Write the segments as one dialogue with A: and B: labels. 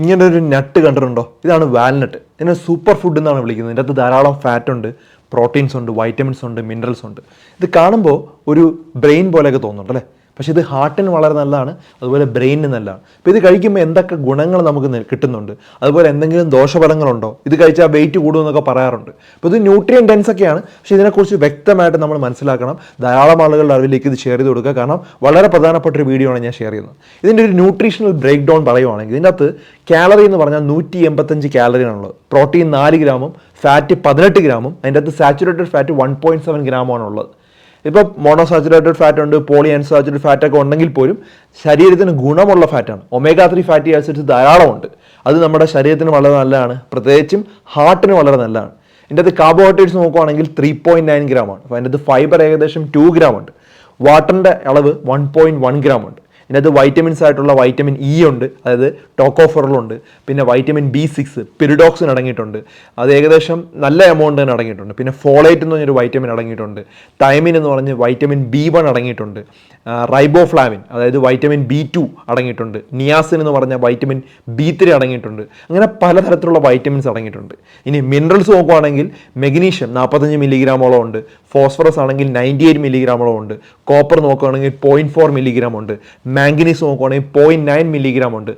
A: ഇങ്ങനെ ഒരു നട്ട് കണ്ടിട്ടുണ്ടോ? ഇതാണ് വാൽനട്ട് ഇതിനെ സൂപ്പർ ഫുഡ് എന്നാണ് വിളിക്കുന്നത്. ഇതിന്റെ അകത്ത് ധാരാളം ഫാറ്റ് ഉണ്ട് പ്രോട്ടീൻസ് ഉണ്ട് വൈറ്റമിൻസ് ഉണ്ട് മിനറൽസ് ഉണ്ട്. ഇത് കാണുമ്പോൾ ഒരു ബ്രെയിൻ പോലെയൊക്കെ തോന്നുന്നുണ്ട് അല്ലേ പക്ഷേ ഇത് ഹാർട്ടിന് വളരെ നല്ലതാണ് അതുപോലെ ബ്രെയിനിന് നല്ലതാണ്. അപ്പോൾ ഇത് കഴിക്കുമ്പോൾ എന്തൊക്കെ ഗുണങ്ങൾ നമുക്ക് കിട്ടുന്നുണ്ട്? അതുപോലെ എന്തെങ്കിലും ദോഷഫലങ്ങളുണ്ടോ? ഇത് കഴിച്ചാൽ വെയിറ്റ് കൂടുമെന്നൊക്കെ പറയാറുണ്ട്. അപ്പോൾ ഇത് ന്യൂട്രിയൻ ഡെൻസ് ഒക്കെയാണ്. പക്ഷേ ഇതിനെക്കുറിച്ച് വ്യക്തമായിട്ട് നമ്മൾ മനസ്സിലാക്കണം. ധാരാളം ആളുകളുടെ അറിവിലേക്ക് ഇത് ഷെയർ ചെയ്ത് കൊടുക്കുക. കാരണം വളരെ പ്രധാനപ്പെട്ട ഒരു വീഡിയോ ആണ് ഞാൻ ഷെയർ ചെയ്യുന്നത്. ഇതിന്റെ ഒരു ന്യൂട്രീഷണൽ ബ്രേക്ക് ഡൗൺ പറയുവാണെങ്കിൽ ഇതിന്റെ അകത്ത് കാലറി എന്ന് പറഞ്ഞാൽ നൂറ്റി എൺപത്തഞ്ച് കാലറിയാണുള്ളത് പ്രോട്ടീൻ നാല് ഗ്രാമും ഫാറ്റ് പതിനെട്ട് ഗ്രാമും അതിന്റെ അകത്ത് saturated fat one point seven ഗ്രാമാണ് ഉള്ളത് ഇപ്പോൾ മോണോസാച്ചുറേറ്റഡ് ഫാറ്റ് ഉണ്ട് പോളി അൺസാച്ചുറേറ്റഡ് ഫാറ്റ് ഒക്കെ ഉണ്ടെങ്കിൽ പോലും ശരീരത്തിന് ഗുണമുള്ള ഫാറ്റാണ് ഒമേഗ ത്രീ ഫാറ്റി ആസിഡ്സ് ധാരാളമുണ്ട്. അത് നമ്മുടെ ശരീരത്തിന് വളരെ നല്ലതാണ്. പ്രത്യേകിച്ചും ഹാർട്ടിന് വളരെ നല്ലതാണ്. ഇതിന്റെ അത് കാർബോഹൈഡ്രേറ്റ്സ് നോക്കുവാണെങ്കിൽ ത്രീ പോയിന്റ് നയൻ ഗ്രാം ആണ്. അപ്പോൾ അതിന്റെ അത് ഫൈബർ ഏകദേശം ടു ഗ്രാം ഉണ്ട്. വാട്ടറിന്റെ അളവ് വൺ പോയിന്റ് വൺ ഗ്രാം ഉണ്ട്. ഇതിനകത്ത് വൈറ്റമിൻസ് ആയിട്ടുള്ള വൈറ്റമിൻ ഇ ഉണ്ട് അതായത് ടോക്കോഫെറലുണ്ട് പിന്നെ വൈറ്റമിൻ ബി സിക്സ് പിരിഡോക്സിൻ അടങ്ങിയിട്ടുണ്ട്. അത് ഏകദേശം നല്ല എമൗണ്ട് തന്നെ അടങ്ങിയിട്ടുണ്ട്. പിന്നെ ഫോളേറ്റ് എന്ന് പറഞ്ഞൊരു വൈറ്റമിൻ അടങ്ങിയിട്ടുണ്ട്. തൈമിൻ എന്ന് പറഞ്ഞ് വൈറ്റമിൻ ബി വൺ അടങ്ങിയിട്ടുണ്ട്. റൈബോഫ്ലാവിൻ അതായത് വൈറ്റമിൻ ബി ടു അടങ്ങിയിട്ടുണ്ട്. നിയാസിൻ എന്ന് പറഞ്ഞ വൈറ്റമിൻ ബി ത്രീ അടങ്ങിയിട്ടുണ്ട്. അങ്ങനെ പലതരത്തിലുള്ള വൈറ്റമിൻസ് അടങ്ങിയിട്ടുണ്ട്. ഇനി മിനറൽസ് നോക്കുവാണെങ്കിൽ മെഗ്നീഷ്യം നാൽപ്പത്തഞ്ച് മില്ലിഗ്രാമോളം ഉണ്ട്. ഫോസ്ഫറസ് ആണെങ്കിൽ നയന്റി എയ്റ്റ് മില്ലിഗ്രാമോളം ഉണ്ട് കോപ്പർ നോക്കുകയാണെങ്കിൽ പോയിന്റ് ഫോർ മില്ലിഗ്രാം ഉണ്ട്. മാംഗനീസ് നോക്കുവാണെങ്കിൽ പോയിന്റ് നയൻ മില്ലിഗ്രാം ഉണ്ട്.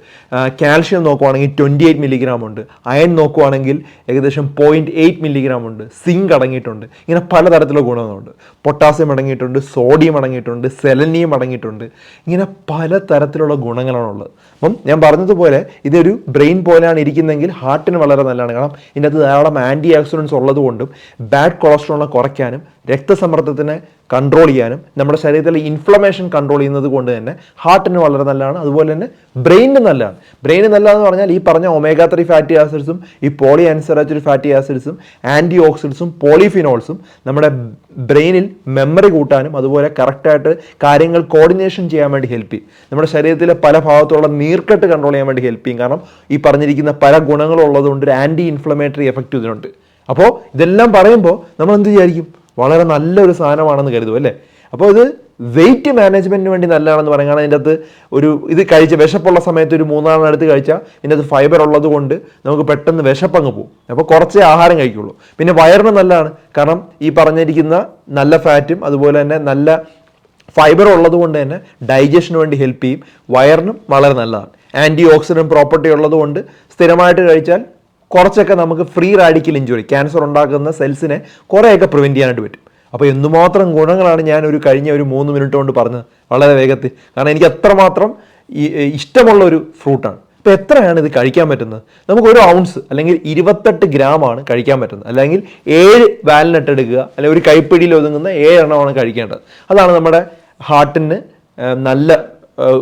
A: കാൽഷ്യം നോക്കുവാണെങ്കിൽ ട്വന്റി എയ്റ്റ് മില്ലിഗ്രാം ഉണ്ട്. അയൺ നോക്കുവാണെങ്കിൽ ഏകദേശം പോയിന്റ് എയ്റ്റ് മില്ലിഗ്രാം ഉണ്ട്. സിങ്ക് അടങ്ങിയിട്ടുണ്ട്. ഇങ്ങനെ പലതരത്തിലുള്ള ഗുണങ്ങളുണ്ട്. പൊട്ടാസ്യം അടങ്ങിയിട്ടുണ്ട് സോഡിയം അടങ്ങിയിട്ടുണ്ട് സെലനിയം അടങ്ങിയിട്ടുണ്ട്. ഇങ്ങനെ പലതരത്തിലുള്ള ഗുണങ്ങളാണുള്ളത്. അപ്പം ഞാൻ പറഞ്ഞതുപോലെ ഇതൊരു ബ്രെയിൻ പോലെയാണ് ഇരിക്കുന്നതെങ്കിൽ ഹാർട്ടിന് വളരെ നല്ലതാണ്. കാരണം ഇതിനകത്ത് ധാരാളം ആന്റി ആക്സിഡൻസ് ഉള്ളതുകൊണ്ടും ബാഡ് കൊളസ്ട്രോളിനെ കുറയ്ക്കാനും രക്തസമ്മർദ്ദത്തിനെ കൺട്രോൾ ചെയ്യാനും നമ്മുടെ ശരീരത്തിലെ ഇൻഫ്ലമേഷൻ കൺട്രോൾ ചെയ്യുന്നത് കൊണ്ട് തന്നെ ഹാർട്ടിന് വളരെ നല്ലതാണ്. അതുപോലെ തന്നെ ബ്രെയിനിന് നല്ലതാണ്. ബ്രെയിന് നല്ലതെന്ന് പറഞ്ഞാൽ ഈ പറഞ്ഞ ഒമേഗ ത്രീ ഫാറ്റി ആസിഡ്സും ഈ പോളി അൻസറാച്ചുറി ഫാറ്റി ആസിഡ്സും ആന്റി ഓക്സിഡ്സും പോളിഫിനോൾസും നമ്മുടെ ബ്രെയിനിൽ മെമ്മറി കൂട്ടാനും അതുപോലെ കറക്റ്റായിട്ട് കാര്യങ്ങൾ കോർഡിനേഷൻ ചെയ്യാൻ വേണ്ടി ഹെൽപ്പ് ചെയ്യും. നമ്മുടെ ശരീരത്തിലെ പല ഭാഗത്തുള്ള നീർക്കെട്ട് കൺട്രോൾ ചെയ്യാൻ വേണ്ടി ഹെൽപ്പ് ചെയ്യും. കാരണം ഈ പറഞ്ഞിരിക്കുന്ന പല ഗുണങ്ങളുള്ളതുകൊണ്ട് ഒരു ആന്റി ഇൻഫ്ലമേറ്ററി എഫക്റ്റ് ഇതിനുണ്ട്. അപ്പോൾ ഇതെല്ലാം പറയുമ്പോൾ നമ്മൾ എന്ത് വിചാരിക്കും? വളരെ നല്ലൊരു സാധനമാണെന്ന് കരുതും അല്ലേ? അപ്പോൾ ഇത് വെയിറ്റ് മാനേജ്മെന്റിന് വേണ്ടി നല്ലതാണെന്ന് പറയുകയാണ് അതിന്റെ അകത്ത് ഒരു ഇത് കഴിച്ച വിശപ്പുള്ള സമയത്ത് ഒരു മൂന്നാളിന് എടുത്ത് കഴിച്ചാൽ ഇതിന്റെ അകത്ത് ഫൈബർ ഉള്ളത് കൊണ്ട് നമുക്ക് പെട്ടെന്ന് വിശപ്പങ്ങ് പോകും. അപ്പോൾ കുറച്ചേ ആഹാരം കഴിക്കുള്ളൂ. പിന്നെ വയറിന് നല്ലതാണ്. കാരണം ഈ പറഞ്ഞിരിക്കുന്ന നല്ല ഫാറ്റും അതുപോലെ തന്നെ നല്ല ഫൈബർ ഉള്ളത് കൊണ്ട് തന്നെ ഡൈജഷന് വേണ്ടി ഹെൽപ്പ് ചെയ്യും. വയറിനും വളരെ നല്ലതാണ്. ആന്റി ഓക്സിഡന്റ് പ്രോപ്പർട്ടി ഉള്ളത് കൊണ്ട് സ്ഥിരമായിട്ട് കഴിച്ചാൽ കുറച്ചൊക്കെ നമുക്ക് ഫ്രീ റാഡിക്കൽ ഇഞ്ചുറി ക്യാൻസർ ഉണ്ടാക്കുന്ന സെൽസിനെ കുറേയൊക്കെ പ്രിവെന്റ് ചെയ്യാനായിട്ട് പറ്റും. അപ്പോൾ എന്തുമാത്രം ഗുണങ്ങളാണ് ഞാൻ ഒരു കഴിഞ്ഞ ഒരു മൂന്ന് മിനിറ്റ് കൊണ്ട് പറഞ്ഞത്? വളരെ വേഗത്തിൽ. കാരണം എനിക്ക് അത്രമാത്രം ഇഷ്ടമുള്ള ഒരു ഫ്രൂട്ടാണ് ഇപ്പോൾ എത്രയാണ് ഇത് കഴിക്കാൻ പറ്റുന്നത്? നമുക്ക് ഒരു ഔൺസ് അല്ലെങ്കിൽ ഇരുപത്തെട്ട് ഗ്രാമാണ് കഴിക്കാൻ പറ്റുന്നത്. അല്ലെങ്കിൽ ഏഴ് വാലിനട്ട് എടുക്കുക അല്ലെങ്കിൽ ഒരു കൈപ്പിടിയിൽ ഒതുങ്ങുന്ന ഏഴെണ്ണമാണ് കഴിക്കേണ്ടത്. അതാണ് നമ്മുടെ ഹാർട്ടിന് നല്ല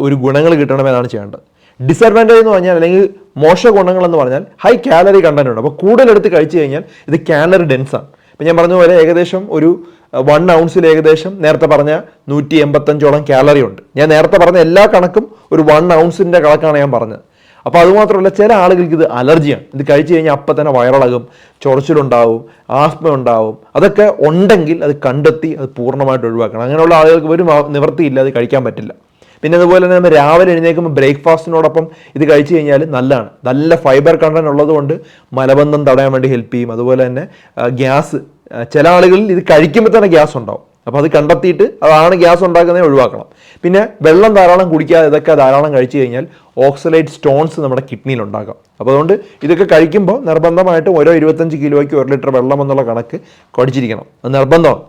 A: ഒരു ഗുണങ്ങൾ കിട്ടണമെന്നാണ് ചെയ്യേണ്ടത്. ഡിസഡ്വാന്റേജ് എന്ന് പറഞ്ഞാൽ അല്ലെങ്കിൽ മോശ ഗുണങ്ങൾ എന്ന് പറഞ്ഞാൽ ഹൈ കാലറി കണ്ടന്റ് ഉണ്ട്. അപ്പോൾ കൂടുതലെടുത്ത് കഴിച്ചു കഴിഞ്ഞാൽ ഇത് കാലറി ഡെൻസ് ആണ്. ഇപ്പം ഞാൻ പറഞ്ഞ പോലെ ഏകദേശം ഒരു വൺ ഔൺസിൽ ഏകദേശം നേരത്തെ പറഞ്ഞ നൂറ്റി എൺപത്തഞ്ചോളം കാലറി ഉണ്ട്. ഞാൻ നേരത്തെ പറഞ്ഞ എല്ലാ കണക്കും ഒരു വൺ ഔൺസിന്റെ കണക്കാണ് ഞാൻ പറഞ്ഞത്. അപ്പോൾ അതുമാത്രമല്ല ചില ആളുകൾക്ക് ഇത് അലർജിയാണ് ഇത് കഴിച്ചു കഴിഞ്ഞാൽ അപ്പം തന്നെ വയറിളകും ചൊറച്ചിലുണ്ടാവും ആസ്മ ഉണ്ടാവും. അതൊക്കെ ഉണ്ടെങ്കിൽ അത് കണ്ടെത്തി അത് പൂർണമായിട്ട് ഒഴിവാക്കണം. അങ്ങനെയുള്ള ആളുകൾക്ക് ഒരു നിവൃത്തിയില്ല അത് കഴിക്കാൻ പറ്റില്ല. പിന്നെ അതുപോലെ തന്നെ നമ്മൾ രാവിലെ എഴുന്നേൽക്കുമ്പോൾ ബ്രേക്ക്ഫാസ്റ്റിനോടൊപ്പം ഇത് കഴിച്ചു കഴിഞ്ഞാൽ നല്ലതാണ്. നല്ല ഫൈബർ കണ്ടന്റ് ഉള്ളതുകൊണ്ട് മലബന്ധം തടയാൻ വേണ്ടി ഹെൽപ്പ് ചെയ്യും. അതുപോലെ തന്നെ ഗ്യാസ് ചില ആളുകളിൽ ഇത് കഴിക്കുമ്പോൾ തന്നെ ഗ്യാസ് ഉണ്ടാവും. അപ്പോൾ അത് കണ്ടെത്തിയിട്ട് അതാണ് ഗ്യാസ് ഉണ്ടാക്കുന്നത് ഒഴിവാക്കണം. പിന്നെ വെള്ളം ധാരാളം കുടിക്കാതെ ഇതൊക്കെ ധാരാളം കഴിച്ചു കഴിഞ്ഞാൽ ഓക്സലൈറ്റ് സ്റ്റോൺസ് നമ്മുടെ കിഡ്നിയിൽ ഉണ്ടാക്കാം അപ്പോൾ അതുകൊണ്ട് ഇതൊക്കെ കഴിക്കുമ്പോൾ നിർബന്ധമായിട്ടും ഓരോ ഇരുപത്തഞ്ച് കിലോയ്ക്ക് ഒരു ലിറ്റർ വെള്ളം എന്നുള്ള കണക്ക് കുടിച്ചിരിക്കണം അത് നിർബന്ധമാണ്.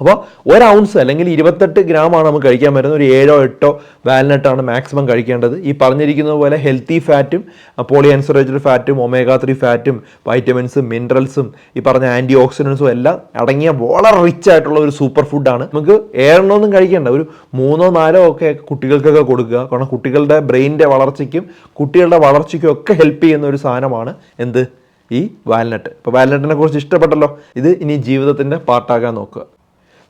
A: അപ്പോൾ ഒരു ഔൺസ് അല്ലെങ്കിൽ ഇരുപത്തെട്ട് ഗ്രാമാണ് നമുക്ക് കഴിക്കാൻ പറ്റുന്നത്. ഒരു ഏഴോ എട്ടോ വാൽനട്ടാണ് മാക്സിമം കഴിക്കേണ്ടത്. ഈ പറഞ്ഞിരിക്കുന്നത് പോലെ ഹെൽത്തി ഫാറ്റും പോളി അൻസറേറ്റഡ് ഫാറ്റും ഒമേഗ ത്രീ ഫാറ്റും വൈറ്റമിൻസും മിനറൽസും ഈ പറഞ്ഞ ആന്റി ഓക്സിഡൻസും എല്ലാം അടങ്ങിയ വളരെ റിച്ച് ആയിട്ടുള്ള ഒരു സൂപ്പർ ഫുഡാണ് നമുക്ക് ഏഴെണ്ണമൊന്നും കഴിക്കേണ്ട. ഒരു മൂന്നോ നാലോ ഒക്കെ കുട്ടികൾക്കൊക്കെ കൊടുക്കുക. കാരണം കുട്ടികളുടെ ബ്രെയിനിന്റെ വളർച്ചയ്ക്കും കുട്ടികളുടെ വളർച്ചയ്ക്കും ഒക്കെ ഹെൽപ്പ് ചെയ്യുന്ന ഒരു സാധനമാണ് എന്ത്? ഈ വാൽനട്ട്. ഇപ്പോൾ വാൽനട്ടിനെ കുറിച്ച് ഇഷ്ടപ്പെട്ടല്ലോ? ഇത് ഇനി ജീവിതത്തിന്റെ പാർട്ടാകാൻ നോക്കുക.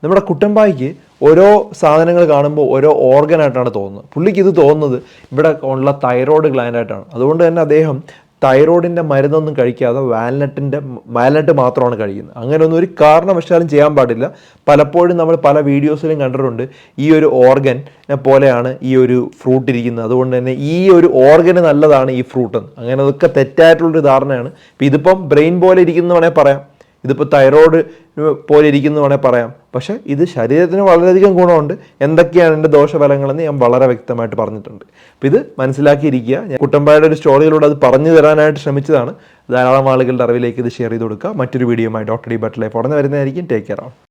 A: നമ്മുടെ കുട്ടമ്പായിക്ക് ഓരോ സാധനങ്ങൾ കാണുമ്പോൾ ഓരോ ഓർഗനായിട്ടാണ് തോന്നുന്നത്. പുള്ളിക്ക് ഇത് തോന്നുന്നത് ഇവിടെ ഉള്ള തൈറോയ്ഡ് ഗ്ലാൻഡായിട്ടാണ് അതുകൊണ്ട് തന്നെ അദ്ദേഹം തൈറോയിഡിന്റെ മരുന്നൊന്നും കഴിക്കാതെ വാൽനട്ടിന്റെ വാൽനട്ട് മാത്രമാണ് കഴിക്കുന്നത്. അങ്ങനെയൊന്നും ഒരു കാരണവശാലും ചെയ്യാൻ പാടില്ല. പലപ്പോഴും നമ്മൾ പല വീഡിയോസിലും കണ്ടിട്ടുണ്ട് ഈ ഒരു ഓർഗൻ പോലെയാണ് ഈ ഒരു ഫ്രൂട്ട് ഇരിക്കുന്നത്. അതുകൊണ്ട് തന്നെ ഈ ഒരു ഓർഗന് നല്ലതാണ് ഈ ഫ്രൂട്ട് അങ്ങനെ അതൊക്കെ തെറ്റായിട്ടുള്ളൊരു ധാരണയാണ്. ഇപ്പം ഇതിപ്പം ബ്രെയിൻ പോലെ ഇരിക്കുന്നു വേണേൽ പറയാം. ഇതിപ്പോൾ തൈറോയ്ഡ് പോലെ ഇരിക്കുന്നു വേണേൽ പറയാം. പക്ഷേ ഇത് ശരീരത്തിന് വളരെയധികം ഗുണമുണ്ട്. എന്തൊക്കെയാണ് എന്റെ ദോഷഫലങ്ങളെന്ന് ഞാൻ വളരെ വ്യക്തമായിട്ട് പറഞ്ഞിട്ടുണ്ട്. അപ്പോൾ ഇത് മനസ്സിലാക്കിയിരിക്കുക. ഞാൻ കുട്ടമ്പായുടെ ഒരു സ്റ്റോറിയിലൂടെ അത് പറഞ്ഞു തരാനായിട്ട് ശ്രമിച്ചതാണ്. ധാരാളം ആളുകളുടെ അറിവിലേക്ക് ഇത് ഷെയർ ചെയ്ത് കൊടുക്കുക. മറ്റൊരു വീഡിയോയുമായി ഡോക്ടർ ഡി ബട്ട് ലൈഫ് വരുന്നതായിരിക്കും. ടേക്ക് കെയർ ആണ്